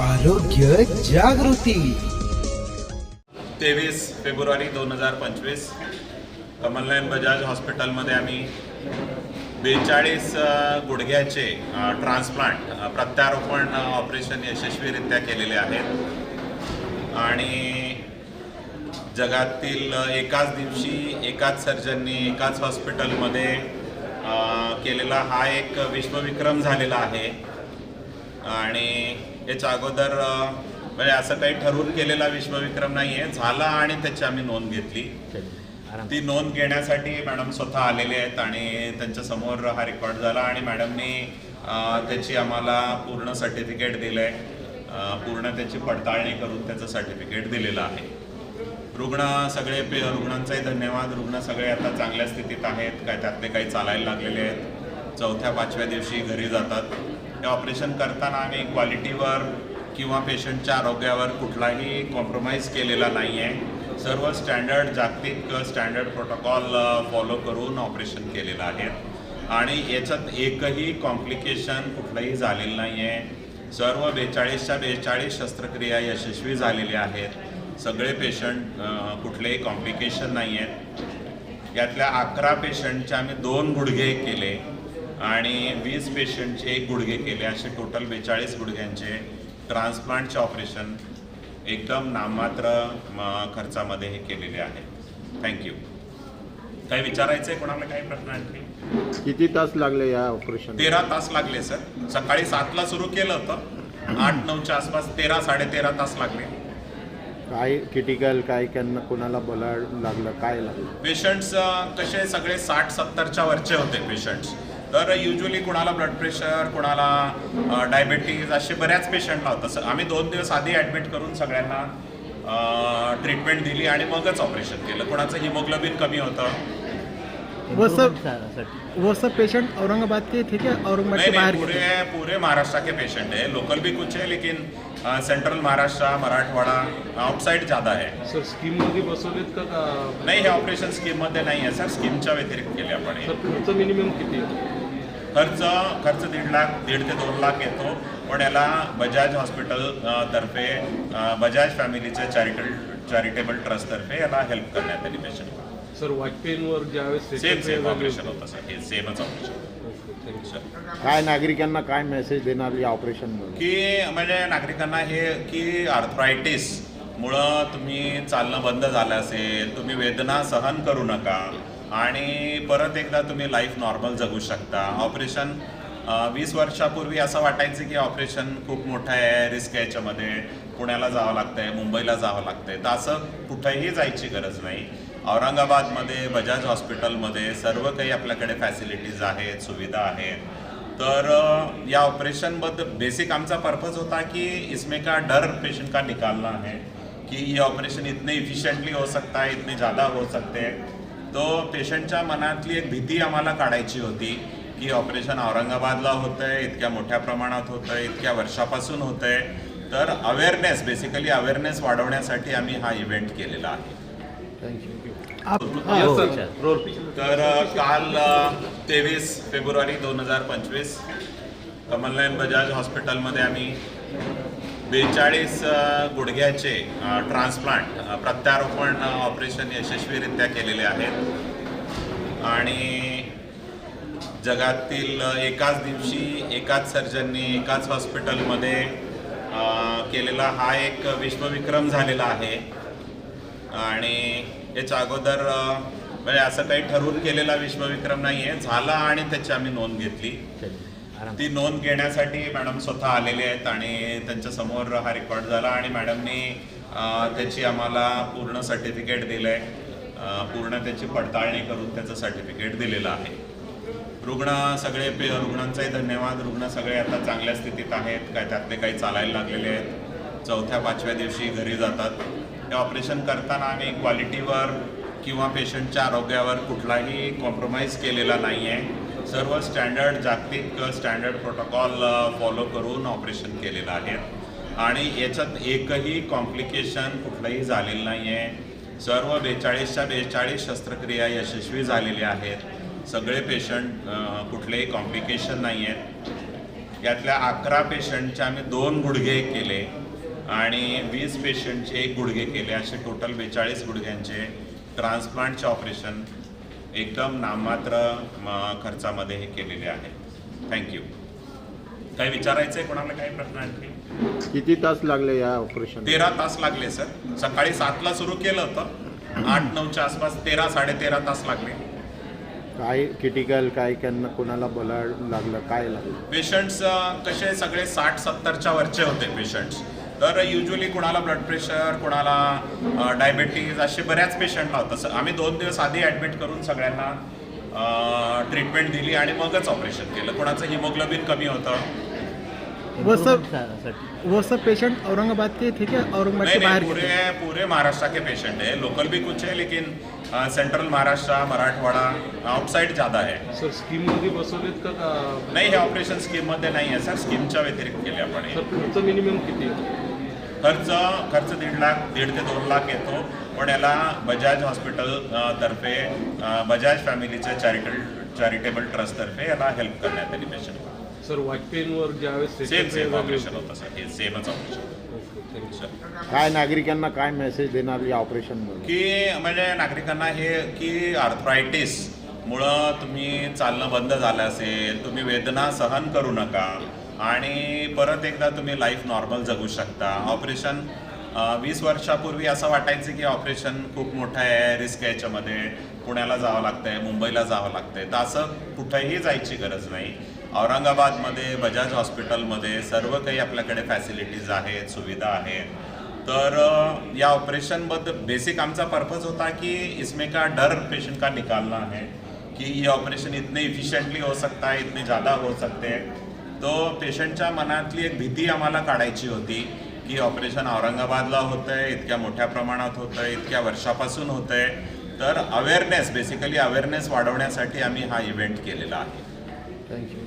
आरोग्य जागृती. तेवीस फेब्रुवारी दोन हजार पंचवीस कमलनयन बजाज हॉस्पिटलमध्ये आम्ही बेचाळीस गुडघ्याचे ट्रान्सप्लांट प्रत्यारोपण ऑपरेशन यशस्वीरित्या केलेले आहेत. आणि जगातील एकाच दिवशी एकाच सर्जननी एकाच हॉस्पिटलमध्ये केलेला हा एक विश्वविक्रम झालेला आहे. आणि याच्या अगोदर म्हणजे असं काही ठरवून केलेला विश्वविक्रम नाही आहे झाला आणि त्याची आम्ही नोंद घेतली. ती नोंद घेण्यासाठी मॅडम स्वतः आलेले आहेत आणि त्यांच्यासमोर हा रेकॉर्ड झाला आणि मॅडमनी त्याची आम्हाला पूर्ण सर्टिफिकेट दिलं आहे पूर्ण त्याची पडताळणी करून त्याचं सर्टिफिकेट दिलेलं आहे. रुग्ण सगळे पे रुग्णांचाही धन्यवाद. रुग्ण सगळे आता चांगल्या स्थितीत आहेत. काय त्यातले काही चालायला लागलेले आहेत. चौथ्या पाचव्या दिवशी घरी जातात. ऑपरेशन करताना आम्ही क्वालिटीवर किंवा पेशंटच्या आरोग्यावर कुठलाही कॉम्प्रोमाइज केलेला नाही आहे सर्व स्टँडर्ड जागतिक स्टँडर्ड प्रोटोकॉल फॉलो करून ऑपरेशन केलेलं आहे. आणि याच्यात एकही कॉम्प्लिकेशन कुठलंही झालेलं नाही आहे सर्व बेचाळीसच्या बेचाळीस शस्त्रक्रिया यशस्वी झालेल्या आहेत. सगळे पेशंट कुठलेही कॉम्प्लिकेशन नाही आहेत यातल्या अकरा पेशंटचे आम्ही दोन गुडघे केले. आणि वीस पेशंटचे एक गुडघे केले असे टोटल बेचाळीस गुडघ्यांचे ट्रान्सप्लांटचे ऑपरेशन एकदम नाममात्र खर्चामध्ये हे केलेले आहे. थँक्यू काही विचारायचं आहे कोणाला काही प्रश्न आणखी किती तास लागले या ऑपरेशन तेरा तास लागले सर. सकाळी सातला सुरू केलं होतं. आठ नऊच्या आसपास तेरा साडेतेरा तास लागले. काय क्रिटिकल काय त्यांना कोणाला बोला लागलं काय लागलं? पेशंट्स कसे सगळे साठ सत्तरच्या वरचे होते पेशंट्स तर युजली कुणाला ब्लड प्रेशर कुणाला डायबेटीज असे बऱ्याच पेशंटला होतं. स- आम्ही दोन दिवस आधी ॲडमिट करून सगळ्यांना ट्रीटमेंट दिली आणि मगच ऑपरेशन केलं. कोणाचं हिमोग्लोबिन कमी होतं. वो सब वो सब पेशेंट औरंगाबाद के थे क्या औरंगाबाद के बाहर पूरे पूरे महाराष्ट्र के पेशेंट है. लोकल भी कुछ है लेकिन सेंट्रल महाराष्ट्र मराठवाडा आउटसाइड ज़्यादा है. सर स्कीममध्ये बसवलेत का नाही हे ऑपरेशन स्कीममध्ये नाही आहे सर. स्कीमच्या व्यतिरिक्त केले आपण. सर खर्च मिनिमम किती? खर्च खर्च दीड लाख दीड ते दोन लाख येतो. पण याला बजाज हॉस्पिटल तर्फे बजाज फॅमिलीचे चॅरिटेबल चॅरिटेबल ट्रस्ट तर्फे याला हेल्प करण्यात आली पेशंट सर वाजपेयींवर ज्यावेळेस सेम सेम ऑपरेशन होतं. सर हे सेमच ऑपरेशन. काय नागरिकांना काय मेसेज देणार या ऑपरेशनमध्ये की म्हणजे नागरिकांना हे की आर्थरायटिस मुळं तुम्ही चालणं बंद झालं असेल तुम्ही वेदना सहन करू नका आणि परत एकदा तुम्ही लाईफ नॉर्मल जगू शकता. ऑपरेशन वीस वर्षापूर्वी असं वाटायचं की ऑपरेशन खूप मोठं आहे रिस्क आहे याच्यामध्ये. पुण्याला जावं लागतंय मुंबईला जावं लागतंय. तर असं कुठेही जायची गरज नाही. औरंगाबादमध्ये बजाज हॉस्पिटलमध्ये सर्व काही आपल्याकडे फॅसिलिटीज आहेत सुविधा आहेत. तर या ऑपरेशनबद्दल बेसिक आमचा पर्पज होता की इसमें का डर पेशेंट का निकालना है कि ये ऑपरेशन इतने इफिशियंटली हो सकता है इतने ज़्यादा हो सकते हैं. तो पेशंटच्या मनातली एक भीती आम्हाला काढायची होती की ऑपरेशन औरंगाबादला होतं आहे इतक्या मोठ्या प्रमाणात होतं आहे इतक्या वर्षापासून होतं आहे तर अवेअरनेस बेसिकली अवेअरनेस वाढवण्यासाठी आम्ही हा इव्हेंट केलेला आहे. Roll. तर काल तेवीस फेब्रुवारी दोन हजार पंचवीस कमलनयन बजाज हॉस्पिटलमध्ये आम्ही बेचाळीस गुडघ्याचे ट्रान्सप्लांट प्रत्यारोपण ऑपरेशन यशस्वीरित्या केलेले आहेत. आणि जगातील एकाच दिवशी एकाच सर्जननी एकाच हॉस्पिटलमध्ये केलेला हा एक विश्वविक्रम झालेला आहे. आणि याच्या अगोदर म्हणजे असं काही ठरवून केलेला विश्वविक्रम नाही आहे झाला आणि त्याची आम्ही नोंद घेतली. ती नोंद घेण्यासाठी मॅडम स्वतः आलेले आहेत आणि त्यांच्यासमोर हा रेकॉर्ड झाला आणि मॅडमनी त्याची आम्हाला पूर्ण सर्टिफिकेट दिलं आहे पूर्ण त्याची पडताळणी करून त्याचं सर्टिफिकेट दिलेलं आहे. रुग्ण सगळे पे रुग्णांचाही धन्यवाद. रुग्ण सगळे आता चांगल्या स्थितीत आहेत. काय त्यातले काही चालायला लागलेले आहेत. चौथ्या पाचव्या दिवशी घरी जातात. हे ऑपरेशन करताना आम्ही क्वालिटीवर किंवा पेशंटच्या आरोग्यावर कुठलाही कॉम्प्रोमाइज केलेला नाही आहे सर्व स्टँडर्ड जागतिक स्टँडर्ड प्रोटोकॉल फॉलो करून ऑपरेशन केलेलं आहे. आणि याच्यात एकही कॉम्प्लिकेशन कुठलंही झालेलं नाही आहे सर्व बेचाळीसच्या बेचाळीस शस्त्रक्रिया यशस्वी झालेल्या आहेत. सगळे पेशंट कुठलेही कॉम्प्लिकेशन नाही आहेत यातल्या अकरा पेशंटचे आम्ही दोन गुडघे केले आणि वीस पेशंटचे एक गुडघे केले. असे टोटल बेचाळीस गुडघ्यांचे ट्रान्सप्लांटचे ऑपरेशन एकदम नाममात्र म, खर्चामध्ये हे केलेले आहे. थँक्यू काही विचारायचं आहे कोणाला काही प्रश्न आणखी किती तास लागले या ऑपरेशन तेरा तास लागले सर सकाळी सातला सुरू केलं होतं. आठ नऊच्या आसपास तेरा साडेतेरा तास लागले. काय क्रिटिकल काय त्यांना कोणाला बोलाड लागलं काय लागलं? पेशंट्स कसे सगळे साठ सत्तरच्या वरचे होते पेशंट्स तर युजली कुणाला ब्लड प्रेशर कुणाला डायबेटीज असे बऱ्याच पेशंटला होतं. स- आम्ही दोन दिवस आधी ॲडमिट करून सगळ्यांना ट्रीटमेंट दिली आणि मगच ऑपरेशन केलं. कोणाचं हिमोग्लोबिन कमी होतं. वो सब वो सब पेशेंट औरंगाबाद के थे क्या औरंगाबाद के बाहर? पूरे पूरे महाराष्ट्र के पेशेंट है लोकल भी कुछ है लेकिन सेंट्रल महाराष्ट्र मराठवाडा आउटसाइड ज़्यादा है सर स्कीममध्ये बसवलेत का नाही हे ऑपरेशन स्कीममध्ये नाही आहे सर. स्कीमच्या व्यतिरिक्त केले आपण. सर खर्च मिनिमम किती? खर्च खर्च दीड लाख दीड ते दोन लाख येतो पण याला बजाज हॉस्पिटल तर्फे बजाज फॅमिलीच्या चॅरिटेबल चॅरिटेबल ट्रस्टतर्फे याला हेल्प करण्यात आली पेशंट सर वाजपेयींवर ज्यावेळेस सेम session सेम वेगळे ऑपरेशन होते. होतं सर हे सेमच ऑपरेशन. काय नागरिकांना काय मेसेज देणार या ऑपरेशन की म्हणजे नागरिकांना हे की आर्थरायटिस मुळं तुम्ही चालणं बंद झालं असेल तुम्ही वेदना सहन करू नका आणि परत एकदा तुम्ही लाईफ नॉर्मल जगू शकता. ऑपरेशन वीस वर्षापूर्वी असं वाटायचं की ऑपरेशन खूप मोठं आहे रिस्क याच्यामध्ये. पुण्याला जावं लागतंय मुंबईला जावं लागतंय. तर असं कुठेही जायची गरज नाही. औरंगाबादमध्ये बजाज हॉस्पिटलमध्ये सर्व काही आपल्याकडे फॅसिलिटीज आहेत सुविधा आहेत. तर या ऑपरेशनबद्दल बेसिक आमचा पर्पज होता कि इसमें का डर पेशेंट का निकालना है कि ये ऑपरेशन इतने इफिशियंटली हो सकता है इतने ज़्यादा हो सकते हैं. तो पेशंटच्या मनातली एक भीती आम्हाला काढायची होती की ऑपरेशन औरंगाबादला होतं आहे इतक्या मोठ्या प्रमाणात होतं आहे इतक्या वर्षापासून होतं आहे तर अवेअरनेस बेसिकली अवेअरनेस वाढवण्यासाठी आम्ही हा इव्हेंट केलेला आहे. थँक्यू